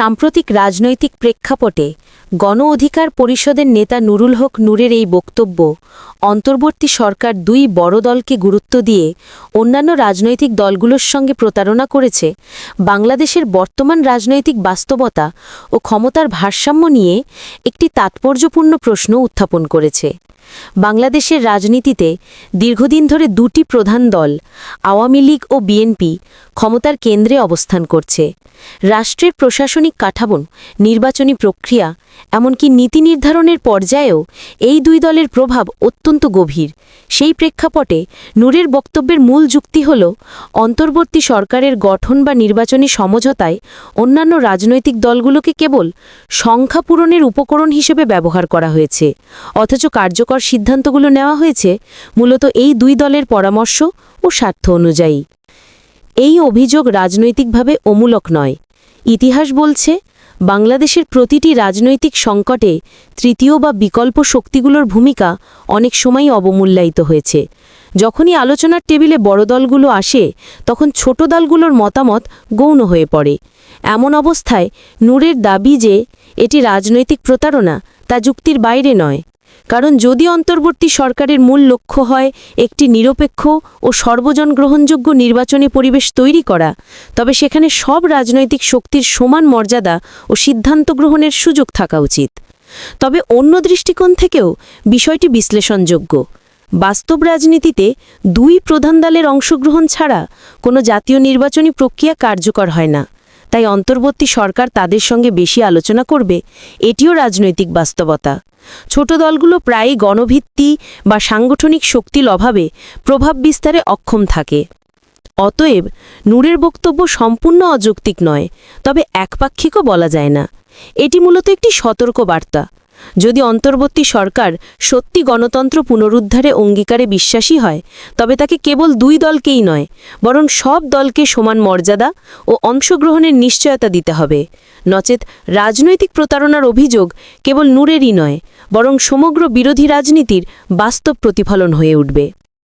সাম্প্রতিক রাজনৈতিক প্রেক্ষাপটে গণ অধিকার পরিষদের নেতা নুরুল হক নূরের এই বক্তব্য অন্তর্বর্তী সরকার দুই বড় দলকে গুরুত্ব দিয়ে অন্যান্য রাজনৈতিক দলগুলোর সঙ্গে প্রতারণা করেছে, বাংলাদেশের বর্তমান রাজনৈতিক বাস্তবতা ও ক্ষমতার ভারসাম্য নিয়ে একটি তাৎপর্যপূর্ণ প্রশ্ন উত্থাপন করেছে। বাংলাদেশের রাজনীতিতে দীর্ঘদিন ধরে দুটি প্রধান দল, আওয়ামী লীগ ও বিএনপি, ক্ষমতার কেন্দ্রে অবস্থান করছে। রাষ্ট্রের প্রশাসনিক কাঠামো, নির্বাচনী প্রক্রিয়া, এমনকি নীতি নির্ধারণের পর্যায়েও এই দুই দলের প্রভাব অত্যন্ত গভীর। সেই প্রেক্ষাপটে নূরের বক্তব্যের মূল যুক্তি হল, অন্তর্বর্তী সরকারের গঠন বা নির্বাচনী সমঝোতায় অন্যান্য রাজনৈতিক দলগুলোকে কেবল সংখ্যা পূরণের উপকরণ হিসেবে ব্যবহার করা হয়েছে, অথচ কার্যকর সিদ্ধান্তগুলো নেওয়া হয়েছে মূলত এই দুই দলের পরামর্শ ও স্বার্থ অনুযায়ী। এই অভিযোগ রাজনৈতিকভাবে অমূলক নয়। ইতিহাস বলছে, বাংলাদেশের প্রতিটি রাজনৈতিক সংকটে তৃতীয় বা বিকল্প শক্তিগুলোর ভূমিকা অনেক সময় অবমূল্যায়িত হয়েছে। যখনই আলোচনার টেবিলে বড় দলগুলো আসে, তখন ছোট দলগুলোর মতামত গৌণ হয়ে পড়ে। এমন অবস্থায় নূরের দাবি যে, এটি রাজনৈতিক প্রতারণা, তা যুক্তির বাইরে নয়। কারণ যদি অন্তর্বর্তী সরকারের মূল লক্ষ্য হয় একটি নিরপেক্ষ ও সর্বজন গ্রহণযোগ্য নির্বাচনী পরিবেশ তৈরি করা, তবে সেখানে সব রাজনৈতিক শক্তির সমান মর্যাদা ও সিদ্ধান্ত গ্রহণের সুযোগ থাকা উচিত। তবে অন্য দৃষ্টিকোণ থেকেও বিষয়টি বিশ্লেষণযোগ্য। বাস্তব রাজনীতিতে দুই প্রধান দলের অংশগ্রহণ ছাড়া কোনো জাতীয় নির্বাচনী প্রক্রিয়া কার্যকর হয় না। তাই অন্তর্বর্তী সরকার তাদের সঙ্গে বেশি আলোচনা করবে, এটিও রাজনৈতিক বাস্তবতা। ছোট দলগুলো প্রায়ই গণভিত্তি বা সাংগঠনিক শক্তির অভাবে প্রভাব বিস্তারে অক্ষম থাকে। অতএব নূরের বক্তব্য সম্পূর্ণ অযৌক্তিক নয়, তবে একপাক্ষিকও বলা যায় না। এটি মূলত একটি সতর্ক বার্তা যদি অন্তর্বর্তী সরকার সত্যি গণতন্ত্র পুনরুদ্ধারে অঙ্গীকারে বিশ্বাসী হয়, তবে তাকে কেবল দুই দলকেই নয়, বরং সব দলকে সমান মর্যাদা ও অংশগ্রহণের নিশ্চয়তা দিতে হবে। নচেত রাজনৈতিক প্রতারণার অভিযোগ কেবল নূরেরই নয়, বরং সমগ্র বিরোধী রাজনীতির বাস্তব প্রতিফলন হয়ে উঠবে।